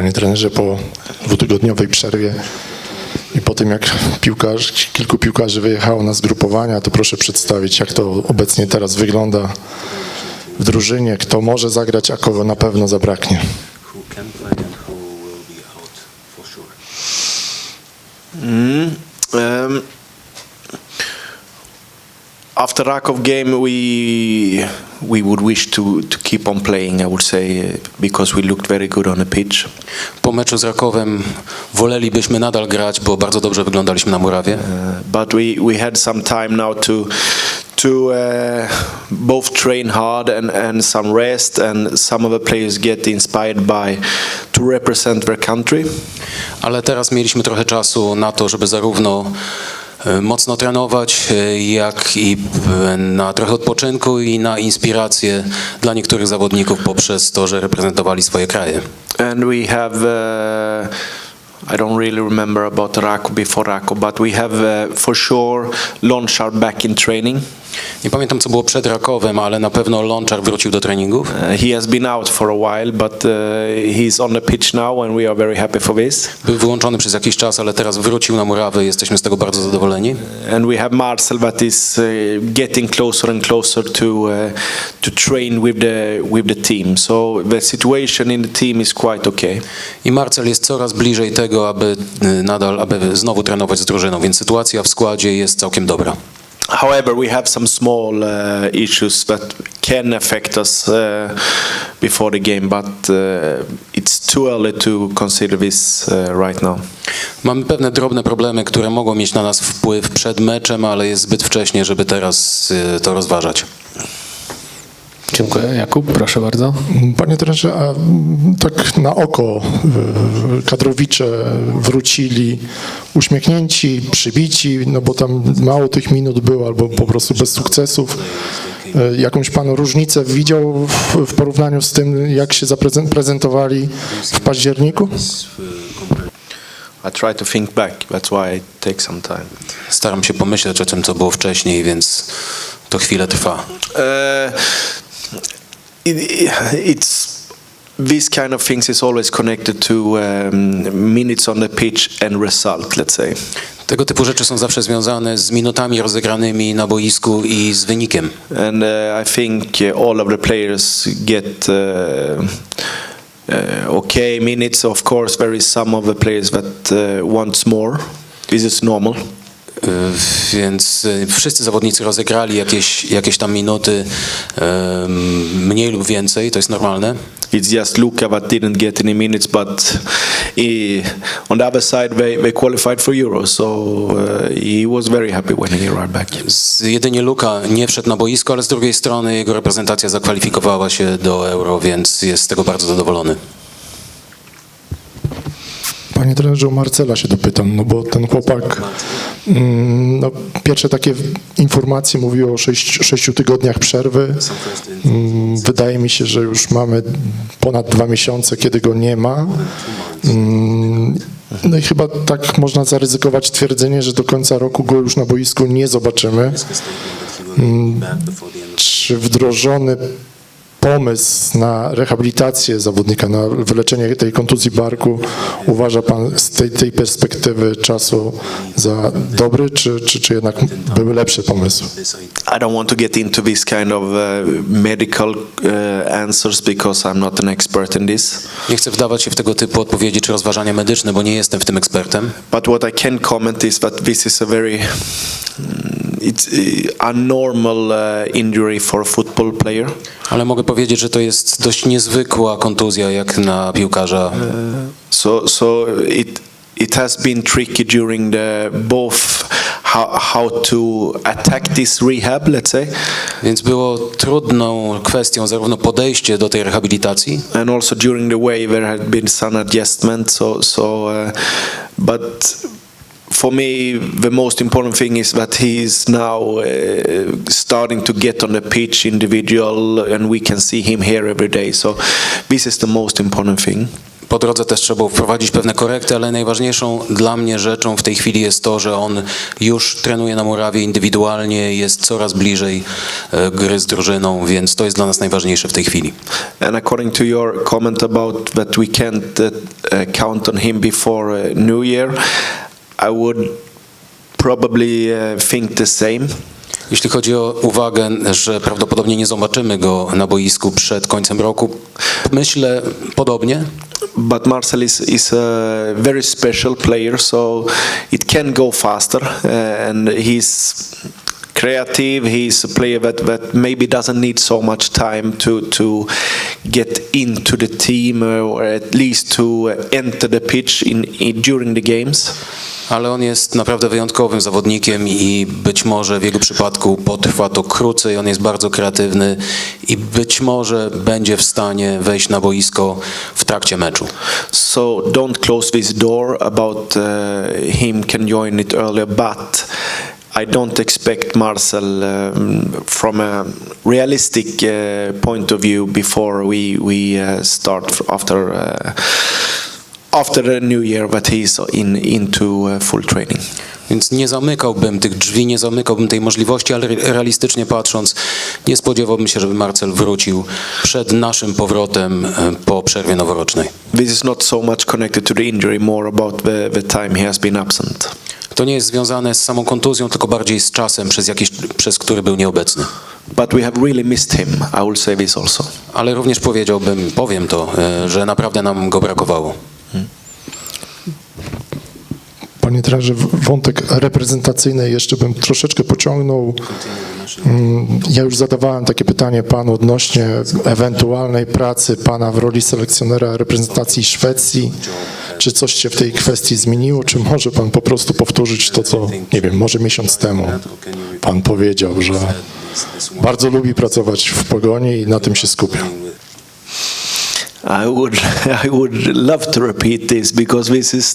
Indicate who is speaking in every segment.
Speaker 1: Panie trenerze, po dwutygodniowej przerwie i po tym, jak piłkarz, kilku piłkarzy wyjechało na zgrupowania, to proszę przedstawić, jak to obecnie teraz wygląda w drużynie, kto może zagrać, a kogo na pewno zabraknie.
Speaker 2: who can play and who will be out for sure.
Speaker 3: Um, after Rakov game, we we would wish to, to keep on playing. I would say because we looked very good on the pitch.
Speaker 2: Po meczu z Rakowem wolelibyśmy nadal grać, bo bardzo dobrze wyglądaliśmy na murawie.
Speaker 3: Uh, but we, we had some time now to to uh, both train hard and, and some rest, and some of the players get inspired by to represent their country.
Speaker 2: Ale teraz mieliśmy trochę czasu na to, żeby zarówno mocno trenować, e, jak i e, na trochę odpoczynku i na inspirację dla niektórych zawodników poprzez to, że reprezentowali swoje kraje.
Speaker 3: And we have, uh, I don't really remember about Rako before Rako, but we have uh, for sure Lonchar back in training.
Speaker 2: Nie pamiętam, co było przed Rakowem, ale na pewno Lonczar wrócił do treningów.
Speaker 3: Uh, he has been out for a while, but uh, he's on the pitch now, and we are very happy for this.
Speaker 2: Był wyłączony przez jakiś czas, ale teraz wrócił na murawę i jesteśmy z tego bardzo zadowoleni.
Speaker 3: And we have Marcel that is uh, getting closer and closer to uh, to train with the with the team. So the situation in the team is quite okay.
Speaker 2: I Marcel jest coraz bliżej tego, aby y, nadal, aby znowu trenować z drużyną, więc sytuacja w składzie jest całkiem dobra.
Speaker 3: However, we have some small uh, issues that can affect us uh, before the game, but uh, it's too early to consider this uh, right now.
Speaker 2: Mamy pewne drobne problemy, które mogą mieć na nas wpływ przed meczem, ale jest zbyt wcześnie, żeby teraz y, to rozważać.
Speaker 4: Dziękuję. Jakub, proszę bardzo.
Speaker 1: Panie trenerze, a tak na oko y, kadrowicze wrócili uśmiechnięci, przybici, no bo tam mało tych minut było, albo po prostu bez sukcesów. Y, Jakąś pan różnicę widział w, w porównaniu z tym, jak się zaprezentowali w październiku?
Speaker 3: I try to think back. That's why it takes some time.
Speaker 2: Staram się pomyśleć o tym, co było wcześniej, więc to chwilę trwa.
Speaker 3: Uh, it, it's these kind of things is always connected to um, minutes on the pitch and result. Let's say.
Speaker 2: Tego typu rzeczy są zawsze związane z minutami rozegranymi na boisku i z wynikiem.
Speaker 3: And uh, I think uh, all of the players get uh, uh, okay minutes. Of course, there is some of the players that uh, wants more. This is normal.
Speaker 2: Y, Więc y, wszyscy zawodnicy rozegrali jakieś, jakieś tam minuty, ym, mniej lub więcej, to jest normalne.
Speaker 3: It's just Luka that didn't get any minutes, but he, on the other side they, they qualified for Euro, so uh, he was very happy when he arrived back.
Speaker 2: Jedynie Luka nie wszedł na boisko, ale z drugiej strony jego reprezentacja zakwalifikowała się do Euro, więc jest z tego bardzo zadowolony.
Speaker 1: Panie trenerze, o Marcela się dopytam, no bo ten chłopak, no, pierwsze takie informacje mówiły o sześć, sześciu tygodniach przerwy. Mm, Wydaje mi się, że już mamy ponad dwa miesiące, kiedy go nie ma. Mm, No i chyba tak można zaryzykować twierdzenie, że do końca roku go już na boisku nie zobaczymy. Czy wdrożony pomysł na rehabilitację zawodnika, na wyleczenie tej kontuzji barku uważa Pan z tej, tej perspektywy czasu za dobry, czy, czy, czy jednak były lepsze pomysły?
Speaker 3: I don't want to get into this kind of uh, medical uh, answers because I'm not an expert in this.
Speaker 2: Nie chcę wdawać się w tego typu odpowiedzi czy rozważania medyczne, bo nie jestem w tym ekspertem.
Speaker 3: But what I can comment is that this is a very it's uh, a normal uh, injury for a football player.
Speaker 2: Ale mogę powiedzieć, że to jest dość niezwykła kontuzja jak na piłkarza.
Speaker 3: So so it it has been tricky during the both how how to attack this rehab, let's say,
Speaker 2: Więc było trudną kwestią zarówno podejście do tej rehabilitacji,
Speaker 3: and also during the way there had been some adjustment. So so, uh, but for me, the most important thing is that he is now uh, starting to get on the pitch individual, and we can see him here every day. So this is the most important thing.
Speaker 2: Po drodze też trzeba wprowadzić pewne korekty, ale najważniejszą dla mnie rzeczą w tej chwili jest to, że on już trenuje na murawie indywidualnie, jest coraz bliżej e, gry z drużyną, więc to jest dla nas najważniejsze w tej chwili.
Speaker 3: And according to your comment about that we can't uh, count on him before uh, New Year, I would probably uh, think the same.
Speaker 2: Jeśli chodzi o uwagę, że prawdopodobnie nie zobaczymy go na boisku przed końcem roku, myślę podobnie,
Speaker 3: But Marcel is, is a very special player, so it can go faster, uh, and he's creative. He's a player that, that maybe doesn't need so much time to to get into the team uh, or at least to enter the pitch in, in during the games.
Speaker 2: Ale on jest naprawdę wyjątkowym zawodnikiem i być może w jego przypadku potrwa to krócej. On jest bardzo kreatywny i być może będzie w stanie wejść na boisko w trakcie meczu.
Speaker 3: So don't close this door about uh, him can join it earlier, but I don't expect Marcel um, from a realistic uh, point of view before we we uh, start after uh, after the new year that he's in into uh, full training.
Speaker 2: Więc nie zamykałbym tych drzwi, nie zamykałbym tej możliwości, ale re- realistycznie patrząc, nie spodziewałbym się, żeby Marcel wrócił przed naszym powrotem e, po przerwie noworocznej.
Speaker 3: This is not so much connected to the injury, more about the, the time he has been absent.
Speaker 2: To nie jest związane z samą kontuzją, tylko bardziej z czasem, przez, jakiś, przez który był nieobecny.
Speaker 3: But we have really missed him. I will say this also.
Speaker 2: Ale również powiedziałbym, powiem to, e, że naprawdę nam go brakowało.
Speaker 1: Panie trenerze, wątek reprezentacyjny jeszcze bym troszeczkę pociągnął. Mm, Ja już zadawałem takie pytanie panu odnośnie ewentualnej pracy pana w roli selekcjonera reprezentacji Szwecji. Czy coś się w tej kwestii zmieniło? Czy może pan po prostu powtórzyć to, co, nie wiem, może miesiąc temu pan powiedział, że bardzo lubi pracować w pogoni i na tym się skupia?
Speaker 3: I would, I would love to repeat this because this is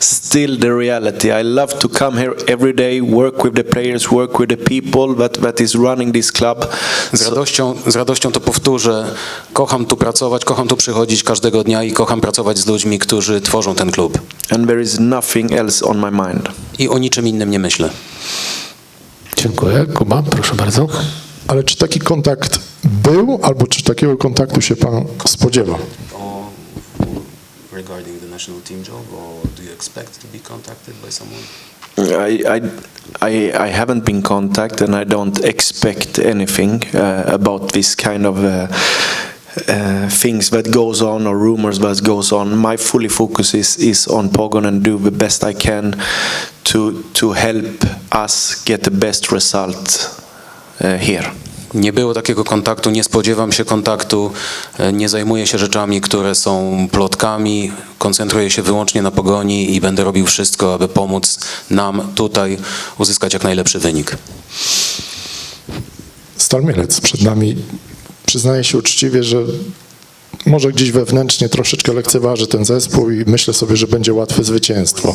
Speaker 3: still the reality. I love to come here every day, work with the players, work with the people that, that is running this club.
Speaker 2: Z radością, z radością to powtórzę. Kocham tu pracować, kocham tu przychodzić każdego dnia i kocham pracować z ludźmi, którzy tworzą ten klub.
Speaker 3: And there is nothing else on my mind.
Speaker 2: I o niczym innym nie myślę.
Speaker 4: Dziękuję. Kuba, proszę bardzo.
Speaker 1: Ale czy taki kontakt był, albo czy takiego kontaktu się pan spodziewa?
Speaker 2: Regarding the national team job, or do you expect to be contacted by someone?
Speaker 3: I, I, I, haven't been contacted and I don't expect anything uh, about this kind of uh, uh, things that goes on or rumors that goes on. My fully focus is, is on Pogon and do the best I can to, to help us get the best result uh, here.
Speaker 2: Nie było takiego kontaktu, nie spodziewam się kontaktu, e, nie zajmuję się rzeczami, które są plotkami, koncentruję się wyłącznie na pogoni i będę robił wszystko, aby pomóc nam tutaj uzyskać jak najlepszy wynik.
Speaker 1: Stal Mielec przed nami. Przyznaję się uczciwie, że może gdzieś wewnętrznie troszeczkę lekceważy ten zespół i myślę sobie, że będzie łatwe zwycięstwo.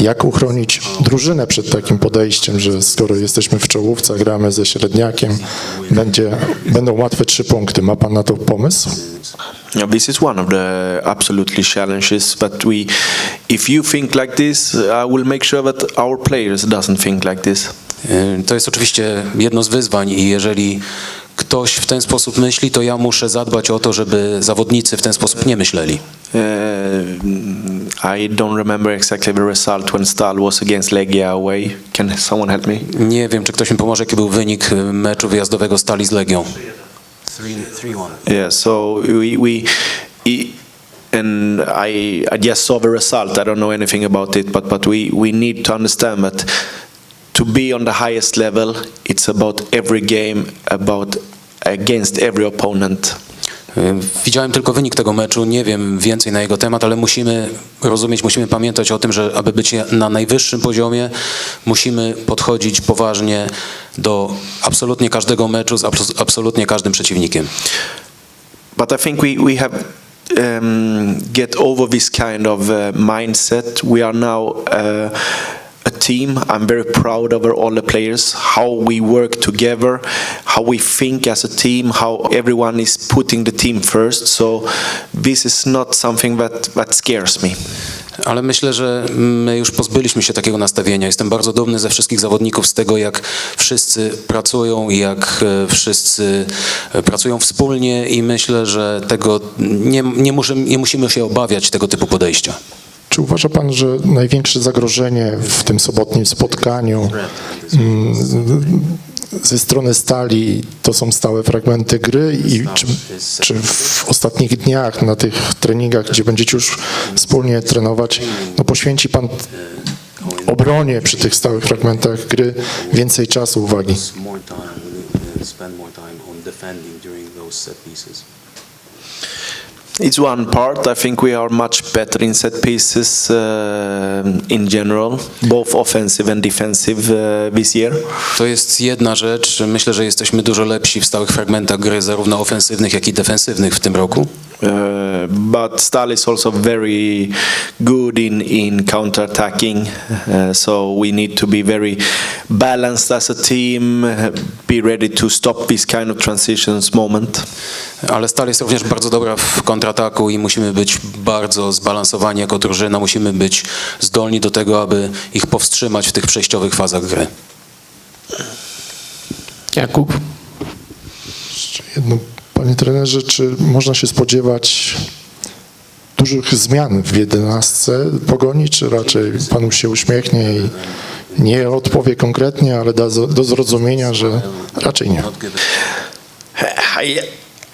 Speaker 1: Jak uchronić drużynę przed takim podejściem, że skoro jesteśmy w czołówce, gramy ze średniakiem, będzie, będą łatwe trzy punkty. Ma pan na to pomysł?
Speaker 3: Yeah, this is one of the absolutely challenges that we, if you think like this, I will make sure that our players doesn't think like this.
Speaker 2: E, To jest oczywiście jedno z wyzwań i jeżeli ktoś w ten sposób myśli, to ja muszę zadbać o to, żeby zawodnicy w ten sposób nie myśleli.
Speaker 3: Uh, I don't remember exactly the result when Stal was against Legia away. Can someone help me?
Speaker 2: Nie wiem, czy ktoś mi pomoże, jaki był wynik e, meczu wyjazdowego Stali z Legią. 3-1.
Speaker 3: Yeah, so we, we i- and I, I just saw the result. I don't know anything about it, but, but we, we need to understand that to be on the highest level, it's about every game, about against every opponent.
Speaker 2: Widziałem tylko wynik tego meczu, nie wiem więcej na jego temat, ale musimy rozumieć, musimy pamiętać o tym, że aby być na najwyższym poziomie, musimy podchodzić poważnie do absolutnie każdego meczu z abs- absolutnie każdym przeciwnikiem.
Speaker 3: But I think we, we have um, get over this kind of uh, mindset. We are now uh, a team. I'm very proud of all the players, how we work together, how we think as a team, how everyone is putting the team first. So this is not something that, that scares me.
Speaker 2: Ale myślę, że my już pozbyliśmy się takiego nastawienia. Jestem bardzo dumny ze wszystkich zawodników, z tego jak wszyscy pracują, jak e, wszyscy e, pracują wspólnie i myślę, że tego nie, nie, muszę, nie musimy się obawiać tego typu podejścia.
Speaker 1: Czy uważa pan, że największe zagrożenie w tym sobotnim spotkaniu mm, ze strony stali to są stałe fragmenty gry i czy, czy w ostatnich dniach na tych treningach, gdzie będziecie już wspólnie trenować, no poświęci pan obronie przy tych stałych fragmentach gry więcej czasu, uwagi?
Speaker 2: more time, spend more time on defending during those set pieces.
Speaker 3: It's one part. I think we are much better in set pieces uh, in general, both offensive and defensive uh, this year.
Speaker 2: To jest jedna rzecz. Myślę, że jesteśmy dużo lepsi w stałych fragmentach gry, zarówno ofensywnych, jak i defensywnych w tym roku.
Speaker 3: Uh, but Stal is also very good in, in counter-attacking, uh, so we need to be very balanced as a team, uh, be ready to stop this kind of transitions moment.
Speaker 2: Ale Stal jest również bardzo dobra w kontrataku i musimy być bardzo zbalansowani jako drużyna. Musimy być zdolni do tego, aby ich powstrzymać w tych przejściowych fazach gry.
Speaker 4: Jakub?
Speaker 1: Jeszcze jedno, panie trenerze, czy można się spodziewać dużych zmian w jedenastce Pogoni, czy raczej panu się uśmiechnie i nie odpowie konkretnie, ale da do zrozumienia, że raczej nie.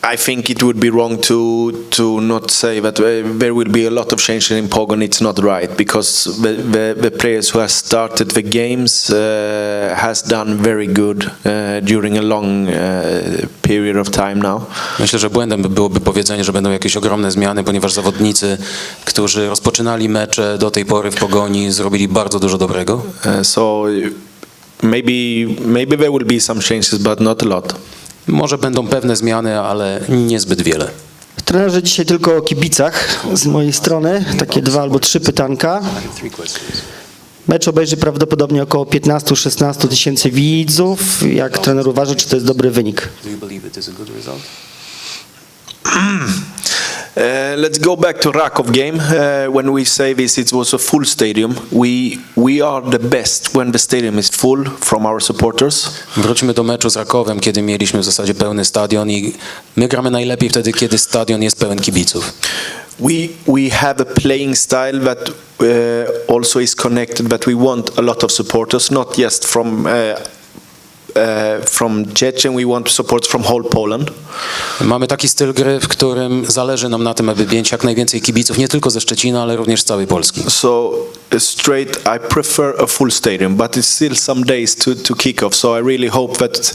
Speaker 3: I, think it would be wrong to to not say that uh, there will be a lot of changes in Pogon. It's not right because the, the, the players who have started the games uh, has done very good uh, during a long uh, period of time now.
Speaker 2: Myślę, że błędem by byłoby powiedzenie, że będą jakieś ogromne zmiany, ponieważ zawodnicy, którzy rozpoczynali mecze do tej pory w pogoni, zrobili bardzo dużo dobrego.
Speaker 3: Uh, so maybe maybe there will be some changes, but not a lot.
Speaker 2: Może będą pewne zmiany, ale niezbyt wiele.
Speaker 5: Trenerze, dzisiaj tylko o kibicach z mojej strony. Takie dwa albo trzy pytanka. Mecz obejrzy prawdopodobnie około 15-16 tysięcy widzów. Jak trener uważa, czy to jest dobry wynik?
Speaker 3: Uh, let's go back to Rakov game. Uh, when we say this, it was a full stadium. We we are the best when the stadium is full from our supporters.
Speaker 2: Wróćmy do meczu z Rakowem, kiedy mieliśmy w zasadzie pełny stadion i my gramy najlepiej wtedy, kiedy stadion jest pełen kibiców.
Speaker 3: We we have a playing style that uh, also is connected. but we want a lot of supporters, not just from. Uh, from Chechen, we want support from whole Poland.
Speaker 2: Mamy taki styl gry, w którym zależy nam na tym, aby mieć jak najwięcej kibiców, nie tylko ze Szczecina, ale również z całej Polski.
Speaker 3: So straight, I prefer a full stadium, but it's still some days to, to kick off. So I really hope that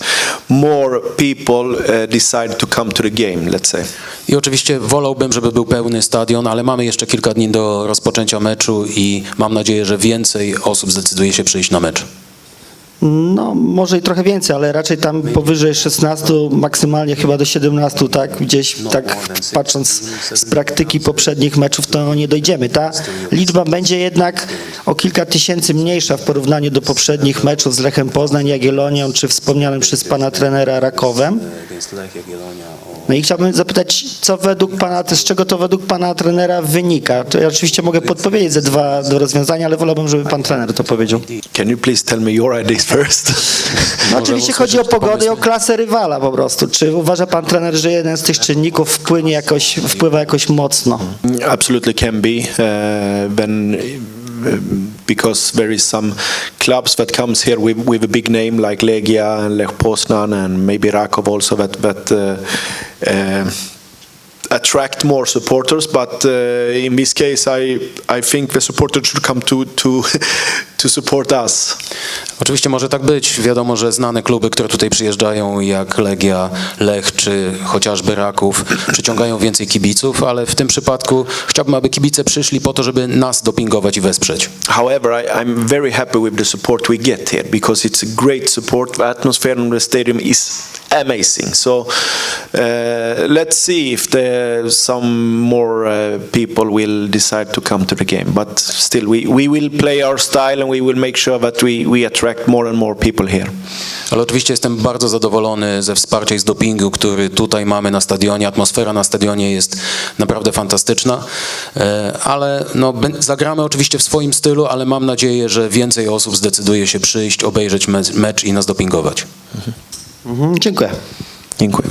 Speaker 3: more people uh, decide to come to the game. Let's say.
Speaker 2: I oczywiście wolałbym, żeby był pełny stadion, ale mamy jeszcze kilka dni do rozpoczęcia meczu i mam nadzieję, że więcej osób zdecyduje się przyjść na mecz.
Speaker 5: No, może i trochę więcej, ale raczej tam powyżej 16, maksymalnie chyba do 17, tak? Gdzieś tak patrząc z praktyki poprzednich meczów, to nie dojdziemy. Ta liczba będzie jednak o kilka tysięcy mniejsza w porównaniu do poprzednich meczów z Lechem Poznań, Jagiellonią, czy wspomnianym przez pana trenera Rakowem. No i chciałbym zapytać, co według pana, z czego to według pana trenera wynika? To ja oczywiście mogę podpowiedzieć ze dwa do rozwiązania, ale wolałbym, żeby pan trener to powiedział.
Speaker 3: Can you please tell me your ideas first?
Speaker 5: No, oczywiście chodzi o pogodę i o klasę rywala po prostu. Czy uważa pan trener, że jeden z tych czynników wpłynie jakoś, wpływa jakoś mocno?
Speaker 3: Absolutely can be. Uh. Because there is some clubs that comes here with, with a big name like Legia and Lech Poznan and maybe Rakov also that that uh, uh, attract more supporters. But uh, in this case, I I think the supporters should come to to to support us.
Speaker 2: Oczywiście może tak być. Wiadomo, że znane kluby, które tutaj przyjeżdżają, jak Legia, Lech czy chociażby Raków, przyciągają więcej kibiców, ale w tym przypadku chciałbym, aby kibice przyszli po to, żeby nas dopingować i wesprzeć.
Speaker 3: However, I, I'm very happy with the support we get here because it's a great support. The atmosphere in the stadium is amazing. So uh, let's see if there some more uh, people will decide to come to the game. But still, we, we will play our style and we will make sure that we, we attract more and more people here.
Speaker 2: Ale oczywiście jestem bardzo zadowolony ze wsparcia i z dopingu, który tutaj mamy na stadionie. Atmosfera na stadionie jest naprawdę fantastyczna, E, ale no, zagramy oczywiście w swoim stylu, ale mam nadzieję, że więcej osób zdecyduje się przyjść, obejrzeć me- mecz i nas dopingować.
Speaker 5: Mhm, dziękuję.
Speaker 3: Dziękuję.